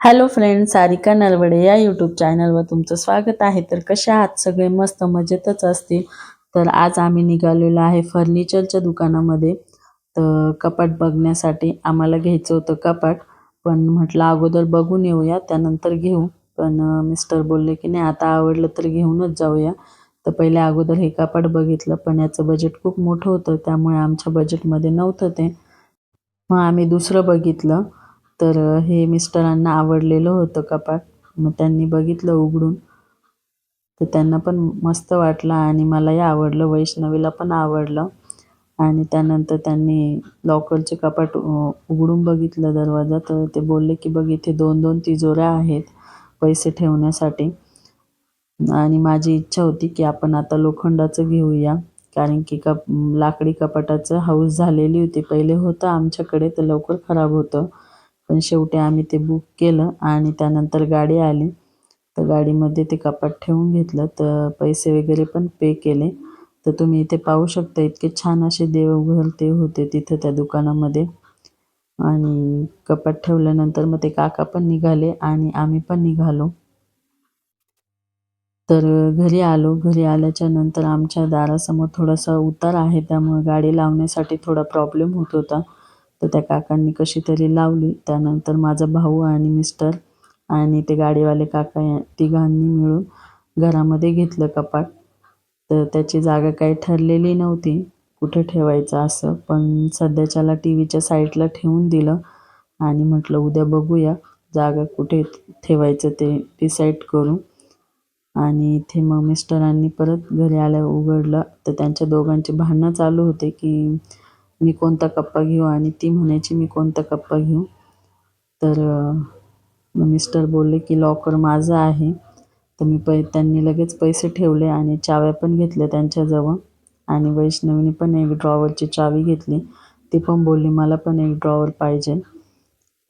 Hello friend Sarika Nalawade या YouTube चॅनलवर तुमचं स्वागत आहे. तर कशा आहात? सगळे मस्त मजेतच असतील. तर आज आम्ही निघालेलो आहे फर्निचरच्या दुकानामध्ये. तर कपाट बघण्यासाठी आम्हाला घ्यायचं होतं कपाट. पण म्हटलं अगोदर बघून येऊया त्यानंतर घेऊ. पण मिस्टर बोलले की नाही आता आवडलं तर घेऊनच जाऊया. तर पहिले अगोदर हे कपाट बघितलं पण याचं बजेट खूप मोठं होतं त्यामुळे आमच्या बजेटमध्ये नव्हतं ते. मग आम्ही दुसरं बघितलं. तर हे मिस्टरांना आवडलेलं होतं कपाट. मग त्यांनी बघितलं उघडून. तर त्यांना पण मस्त वाटलं आणि मलाही आवडलं. वैष्णवीला पण आवडलं. आणि त्यानंतर त्यांनी लॉकरचे कपाट उघडून बघितलं दरवाजा. तर ते बोलले की बघ इथे दोन दोन तिजोऱ्या आहेत पैसे ठेवण्यासाठी. आणि माझी इच्छा होती की आपण आता लोखंडाचं घेऊया. कारण की कप लाकडी कपाटाचं हाऊस झालेली होती. पहिले होतं आमच्याकडे तर लवकर खराब होतं. पण शेवटी आम्ही ते बुक केलं आणि त्यानंतर गाडी आली. तर गाडीमध्ये ते कपाट ठेवून घेतलं. तर पैसे वगैरे पण पे केले. तर तुम्ही इथे पाहू शकता इतके छान असे देवघर ते होते तिथे त्या दुकानामध्ये. आणि कपाट ठेवल्यानंतर मग ते काका पण निघाले आणि आम्ही पण निघालो. तर घरी आलो. घरी आल्याच्यानंतर आमच्या दारासमोर थोडासा उतार आहे. त्यामुळे गाडी लावण्यासाठी थोडा प्रॉब्लेम होत होता. तर त्या काकांनी कशी तरी लावली. त्यानंतर माझा भाऊ आणि मिस्टर आणि ते गाडीवाले काका या तिघांनी मिळून घरामध्ये घेतलं कपाट. तर त्याची जागा काही ठरलेली नव्हती कुठे ठेवायचं असं. पण सध्याच्याला टी व्हीच्या साईडला ठेवून दिलं आणि म्हटलं उद्या बघूया जागा कुठे ठेवायचं ते डिसाईड करू. आणि इथे मग मिस्टरांनी परत घरी आल्या उघडलं. तर त्यांच्या दोघांचे भांडणं चालू होते की मी कोणता कप्पा घेऊ आणि ती म्हणायची मी कोणता कप्पा घेऊ? तर मिस्टर बोलले की लॉकर माझं आहे. तर मी पै त्यांनी लगेच पैसे ठेवले आणि चाव्या पण घेतल्या त्यांच्याजवळ. आणि वैष्णवीने पण एक ड्रॉवरची चावी घेतली. ती पण बोलली मला पण एक ड्रॉवर पाहिजे.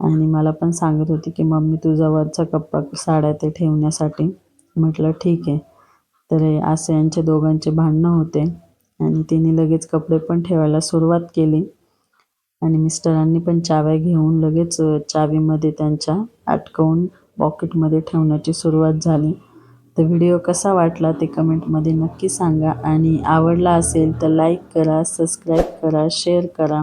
आणि मला पण सांगत होती की मम्मी तुझ्यावरचा कप्पा साड्या ते ठेवण्यासाठी. म्हटलं ठीक आहे. तर असे यांच्या दोघांचे भांडणं होते. आणि तिने लगेच कपडे पण ठेवायला सुरुवात केली. आणि मिस्टरांनी पण चाव्या घेऊन लगेच चावीमध्ये त्यांच्या अटकवून पॉकेटमध्ये ठेवण्याची सुरुवात झाली. तर व्हिडिओ कसा वाटला ते कमेंटमध्ये नक्की सांगा. आणि आवडला असेल तर लाईक करा सबस्क्राईब करा शेअर करा.